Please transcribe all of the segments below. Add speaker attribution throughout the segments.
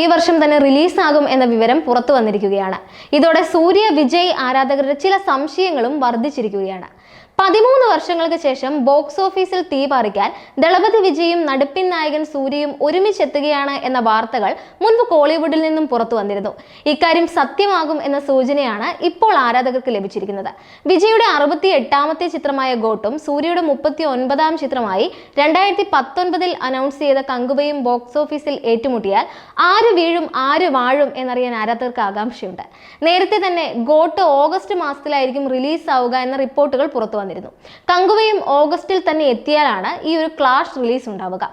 Speaker 1: ഈ വർഷം തന്നെ റിലീസാകും എന്ന വിവരം പുറത്തു വന്നിരിക്കുകയാണ്. ഇതോടെ സൂര്യ വിജയ് ആരാധകരുടെ ചില സംശയങ്ങളും വർദ്ധിച്ചിരിക്കുകയാണ്. പതിമൂന്ന് വർഷങ്ങൾക്ക് ശേഷം ബോക്സ് ഓഫീസിൽ തീ പാറിക്കാൻ ദളപതി വിജയും നടുപ്പിൻ നായകൻ സൂര്യയും ഒരുമിച്ചെത്തുകയാണ് എന്ന വാർത്തകൾ മുൻപ് കോളിവുഡിൽ നിന്നും പുറത്തു വന്നിരുന്നു. ഇക്കാര്യം സത്യമാകും എന്ന സൂചനയാണ് ഇപ്പോൾ ആരാധകർക്ക് ലഭിച്ചിരിക്കുന്നത്. വിജയുടെ അറുപത്തി എട്ടാമത്തെ ചിത്രമായ ഗോട്ടും സൂര്യയുടെ മുപ്പത്തി ഒൻപതാം ചിത്രമായി രണ്ടായിരത്തി പത്തൊൻപതിൽ അനൗൺസ് ചെയ്ത കങ്കുവയും ബോക്സ് ഓഫീസിൽ ഏറ്റുമുട്ടിയാൽ ആര് വീഴും ആര് വാഴും എന്നറിയാൻ ആരാധകർക്ക് ആകാംക്ഷയുണ്ട്. നേരത്തെ തന്നെ ഗോട്ട് ഓഗസ്റ്റ് മാസത്തിലായിരിക്കും റിലീസ് ആവുക എന്ന റിപ്പോർട്ടുകൾ പുറത്തു വന്നിരുന്നു. കങ്കുവയും ഓഗസ്റ്റിൽ തന്നെ എത്തിയാലാണ് ഈ ഒരു ക്ലാഷ് റിലീസ് ഉണ്ടാവുക.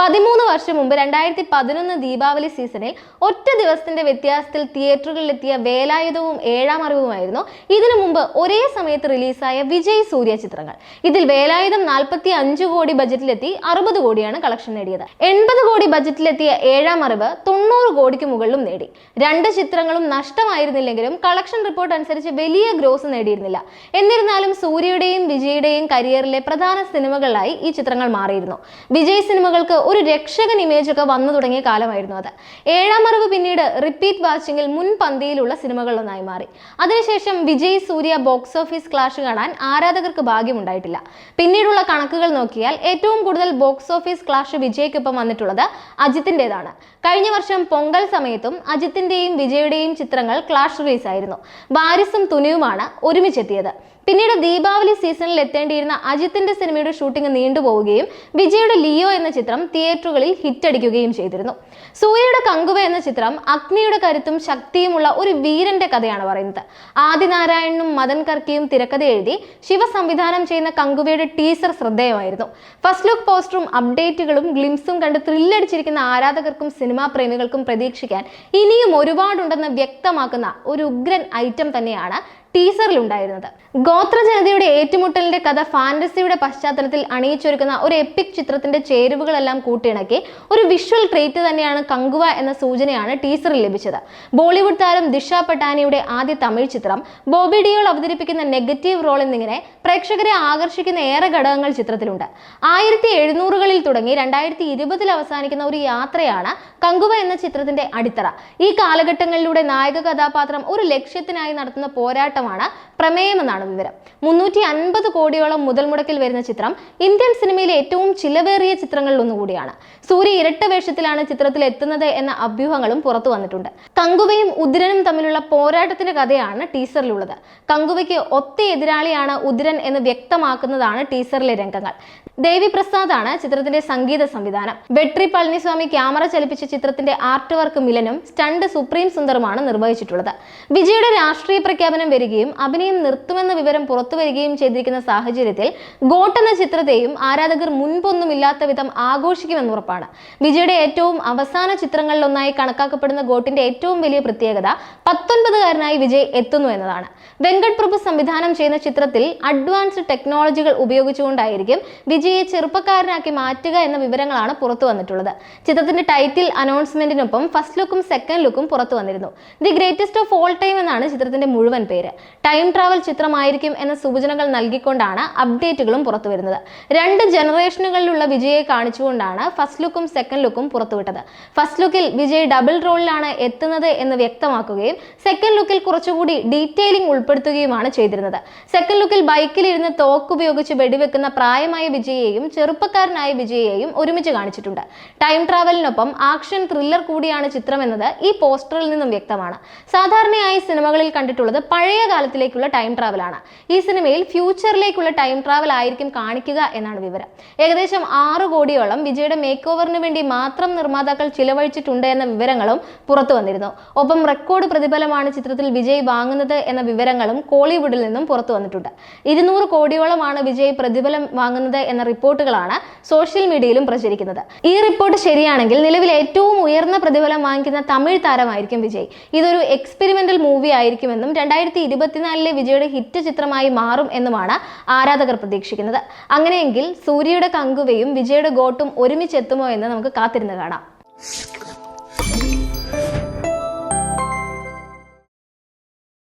Speaker 1: പതിമൂന്ന് വർഷം മുമ്പ് രണ്ടായിരത്തി പതിനൊന്ന് ദീപാവലി സീസണിൽ ഒറ്റ ദിവസത്തിന്റെ വ്യത്യാസത്തിൽ തിയേറ്ററുകളിലെത്തിയ വേലായുധവും ഏഴാം അറിവുമായിരുന്നു. ഇതിനു മുമ്പ് ഒരേ സമയത്ത് റിലീസായ വിജയ് സൂര്യ ചിത്രങ്ങൾ. ഇതിൽ വേലായുധം നാൽപ്പത്തി അഞ്ച് കോടി ബജറ്റിലെത്തി അറുപത് കോടിയാണ് കളക്ഷൻ നേടിയത്. എൺപത് കോടി ബജറ്റിലെത്തിയ ഏഴാം അറിവ് തൊണ്ണൂറ് കോടിക്ക് മുകളിലും നേടി. രണ്ട് ചിത്രങ്ങളും നഷ്ടമായിരുന്നില്ലെങ്കിലും കളക്ഷൻ റിപ്പോർട്ട് അനുസരിച്ച് വലിയ ഗ്രോസ് നേടിയിരുന്നില്ല. എന്നിരുന്നാലും സൂര്യയുടെയും വിജയുടെയും കരിയറിലെ പ്രധാന സിനിമകളായി ഈ ചിത്രങ്ങൾ മാറിയിരുന്നു. വിജയ് സിനിമകൾക്ക് ഒരു രക്ഷകൻ ഇമേജ് ഒക്കെ വന്നു തുടങ്ങിയ കാലമായിരുന്നു അത്. ഏഴാം അറിവ് പിന്നീട് റിപ്പീറ്റ് വാച്ചിങ്ങിൽ മുൻപന്തിയിലുള്ള സിനിമകളിലൊന്നായി മാറി. അതിനുശേഷം Vijay Surya box office clash കാണാൻ ആരാധകർക്ക് ഭാഗ്യമുണ്ടായിട്ടില്ല. പിന്നീടുള്ള കണക്കുകൾ നോക്കിയാൽ ഏറ്റവും കൂടുതൽ ബോക്സ് ഓഫീസ് ക്ലാഷ് വിജയ്ക്കൊപ്പം വന്നിട്ടുള്ളത് അജിത്തിന്റെതാണ് കഴിഞ്ഞ വർഷം പൊങ്കൽ സമയത്തും അജിത്തിന്റെയും വിജയുടെയും ചിത്രങ്ങൾ ക്ലാഷ് റിലീസ് ആയിരുന്നു വാരിസും തുനിയുമാണ് ഒരുമിച്ചെത്തിയത്. പിന്നീട് ദീപാവലി സീസണിൽ എത്തേണ്ടിയിരുന്ന അജിത്തിന്റെ സിനിമയുടെ ഷൂട്ടിംഗ് നീണ്ടുപോവുകയും വിജയുടെ ലിയോ എന്ന ചിത്രം തിയേറ്ററുകളിൽ ഹിറ്റടിക്കുകയും ചെയ്തിരുന്നു. സൂര്യയുടെ കങ്കുവ എന്ന ചിത്രം അഗ്നിയുടെ കരുത്തും ശക്തിയുമുള്ള ഒരു വീരന്റെ കഥയാണ് പറയുന്നത്. ആദിനാരായണനും മദൻ കർക്കിയും തിരക്കഥ എഴുതി ശിവ സംവിധാനം ചെയ്യുന്ന കങ്കുവയുടെ ടീസർ ശ്രദ്ധേയമായിരുന്നു. ഫസ്റ്റ് ലുക്ക് പോസ്റ്ററും അപ്ഡേറ്റുകളും ഗ്ലിംസും കണ്ട് ത്രില്ലടിച്ചിരിക്കുന്ന ആരാധകർക്കും സിനിമാ പ്രേമികൾക്കും പ്രതീക്ഷിക്കാൻ ഇനിയും ഒരുപാടുണ്ടെന്ന് വ്യക്തമാക്കുന്ന ഒരു ഉഗ്രൻ ഐറ്റം തന്നെയാണ് ടീസറിൽ ഉണ്ടായിരുന്നത് ഗോത്ര ജനതയുടെ ഏറ്റുമുട്ടലിന്റെ കഥ ഫാന്റസിയുടെ പശ്ചാത്തലത്തിൽ അണിയിച്ചൊരുക്കുന്ന ഒരു എപ്പിക് ചിത്രത്തിന്റെ ചേരുവകളെല്ലാം കൂട്ടിയിണക്കി ഒരു വിഷ്വൽ ട്രീറ്റ് തന്നെയാണ് കങ്കുവ എന്ന സൂചനയാണ് ടീസറിൽ ലഭിച്ചത്. ബോളിവുഡ് താരം ദിഷ പട്ടാനിയുടെ ആദ്യ തമിഴ് ചിത്രം ബോബി ഡിയോൾ അവതരിപ്പിക്കുന്ന നെഗറ്റീവ് റോൾ എന്നിങ്ങനെ പ്രേക്ഷകരെ ആകർഷിക്കുന്ന ഏറെ ഘടകങ്ങൾ ചിത്രത്തിലുണ്ട്. ആയിരത്തി എഴുന്നൂറുകളിൽ തുടങ്ങി രണ്ടായിരത്തി ഇരുപതിൽ അവസാനിക്കുന്ന ഒരു യാത്രയാണ് കങ്കുവ എന്ന ചിത്രത്തിന്റെ അടിത്തറ. ഈ കാലഘട്ടങ്ങളിലൂടെ നായക കഥാപാത്രം ഒരു ലക്ഷ്യത്തിനായി നടത്തുന്ന പോരാട്ടമാണ് പ്രമേയമെന്നാണ് വിവരം. മുന്നൂറ്റി അൻപത് കോടിയോളം മുതൽ മുടക്കിൽ വരുന്ന ചിത്രം ഇന്ത്യൻ സിനിമയിലെ ഏറ്റവും ചിലവേറിയ ചിത്രങ്ങളിൽ ഒന്നുകൂടിയാണ്. സൂര്യ ഇരട്ട വേഷത്തിലാണ് ചിത്രത്തിൽ എത്തുന്നത് എന്ന അഭ്യൂഹങ്ങളും പുറത്തു വന്നിട്ടുണ്ട്. കങ്കുവയും ഉദിരനും തമ്മിലുള്ള പോരാട്ടത്തിന്റെ കഥയാണ് ടീസറിലുള്ളത്. കങ്കുവയ്ക്ക് ഒത്ത എതിരാളിയാണ് ഉദിരൻ എന്ന് വ്യക്തമാക്കുന്നതാണ് ടീസറിലെ രംഗങ്ങൾ. ദേവി പ്രസാദ് ആണ് ചിത്രത്തിന്റെ സംഗീത സംവിധാനം. വെട്രി പളനിസ്വാമി ക്യാമറ ചലിപ്പിച്ച ചിത്രത്തിന്റെ ആർട്ട് വർക്ക് മിലനും സ്റ്റണ്ട് സുപ്രീം സുന്ദറുമാണ് നിർവഹിച്ചിട്ടുള്ളത്. വിജയുടെ രാഷ്ട്രീയ പ്രഖ്യാപനം വരികയും അഭിനയം നിർത്തുമെന്ന വിവരം പുറത്തു വരികയും ചെയ്തിരിക്കുന്ന സാഹചര്യത്തിൽ ഗോട്ട് എന്ന ചിത്രത്തെയും ആരാധകർ മുൻപൊന്നുമില്ലാത്ത വിധം ആഘോഷിക്കുമെന്ന് ഉറപ്പാണ്. വിജയുടെ ഏറ്റവും അവസാന ചിത്രങ്ങളിലൊന്നായി കണക്കാക്കപ്പെടുന്ന ഗോട്ടിന്റെ ഏറ്റവും വലിയ പ്രത്യേകത പത്തൊൻപതുകാരനായി വിജയ് എത്തുന്നു എന്നതാണ്. വെങ്കട് പ്രഭു സംവിധാനം ചെയ്യുന്ന ചിത്രത്തിൽ അഡ്വാൻസ്ഡ് ടെക്നോളജികൾ ഉപയോഗിച്ചുകൊണ്ടായിരിക്കും വിജയെ ചെറുപ്പക്കാരനാക്കി മാറ്റുക എന്ന വിവരങ്ങളാണ് പുറത്തു വന്നിട്ടുള്ളത്. ചിത്രത്തിന്റെ ടൈറ്റിൽ അനൗൺസ്മെന്റിനൊപ്പം ഫസ്റ്റ് ലുക്കും സെക്കൻഡ് ലുക്കും പുറത്തു വന്നിരുന്നു. The greatest of all time എന്നാണ് ചിത്രത്തിന്റെ മുഴുവൻ പേര്. ടൈം ട്രാവൽ ചിത്രമായിരിക്കും എന്ന സൂചനകൾ നൽകിക്കൊണ്ടാണ് അപ്ഡേറ്റുകളും പുറത്തുവരുന്നത്. രണ്ട് ജനറേഷനുകളിലുള്ള വിജയെ കാണിച്ചുകൊണ്ടാണ് ഫസ്റ്റ് ലുക്കും സെക്കൻഡ് ലുക്കും പുറത്തുവിട്ടത്. ഫസ്റ്റ് ലുക്കിൽ വിജയ് ഡബിൾ റോളിലാണ് എത്തുന്നത് എന്ന് വ്യക്തമാക്കുകയും സെക്കൻഡ് ലുക്കിൽ കുറച്ചുകൂടി ഡീറ്റെയിലിംഗ് ഉൾപ്പെടുത്തുകയുമാണ് ചെയ്തിരുന്നത്. സെക്കൻഡ് ലുക്കിൽ ബൈക്കിലിരുന്ന് തോക്ക് ഉപയോഗിച്ച് വെടിവെക്കുന്ന പ്രായമായ വിജയെയും ചെറുപ്പക്കാരനായ വിജയെയും ഒരുമിച്ച് കാണിച്ചിട്ടുണ്ട്. ടൈം ട്രാവലിനൊപ്പം ആക്ഷൻ ത്രില്ലർ കൂടിയാണ് ചിത്രമെന്നത് ഈ പോസ്റ്ററിൽ നിന്നും വ്യക്തമാണ്. സാധാരണയായി സിനിമകളിൽ കണ്ടിട്ടുള്ളത് പഴയ കാലത്തിലേക്കുള്ള ടൈം ട്രാവലാണ് ഈ സിനിമയിൽ ഫ്യൂച്ചറിലേക്കുള്ള ടൈം ട്രാവൽ ആയിരിക്കും കാണിക്കുക എന്നാണ് വിവരം. ഏകദേശം ആറ് കോടിയോളം വിജയുടെ മേക്ക് ഓവറിന് വേണ്ടി മാത്രം നിർമ്മാതാക്കൾ ചിലവഴിച്ചിട്ടുണ്ട് എന്ന വിവരങ്ങളും പുറത്തു വന്നിരുന്നു. ഒപ്പം റെക്കോർഡ് പ്രതിഫലമാണ് ചിത്രത്തിൽ വിജയ് വാങ്ങുന്നത് എന്ന വിവരങ്ങളും കോളിവുഡിൽ നിന്നും പുറത്തു വന്നിട്ടുണ്ട്. ഇരുന്നൂറ് കോടിയോളമാണ് വിജയ് പ്രതിഫലം വാങ്ങുന്നത് എന്ന റിപ്പോർട്ടുകളാണ് സോഷ്യൽ മീഡിയയിലും പ്രചരിക്കുന്നത്. ഈ റിപ്പോർട്ട് ശരിയാണെങ്കിൽ നിലവിൽ ഏറ്റവും ഉയർന്ന പ്രതിഫലം വാങ്ങിക്കുന്ന തമിഴ് താരമായിരിക്കും വിജയ്. ഇതൊരു എക്സ്പെരിമെന്റൽ മൂവി ആയിരിക്കുമെന്നും രണ്ടായിരത്തി ഇരുപത്തിനാലിലെ വിജയുടെ ഹിറ്റ് ചിത്രമായി മാറും എന്നുമാണ് ആരാധകർ പ്രതീക്ഷിക്കുന്നത്. അങ്ങനെയെങ്കിൽ സൂര്യയുടെ കങ്കുവയും വിജയുടെ ഗോട്ടും ഒരുമിച്ചെത്തുമോ എന്ന് നമുക്ക് കാത്തിരുന്ന് കാണാം.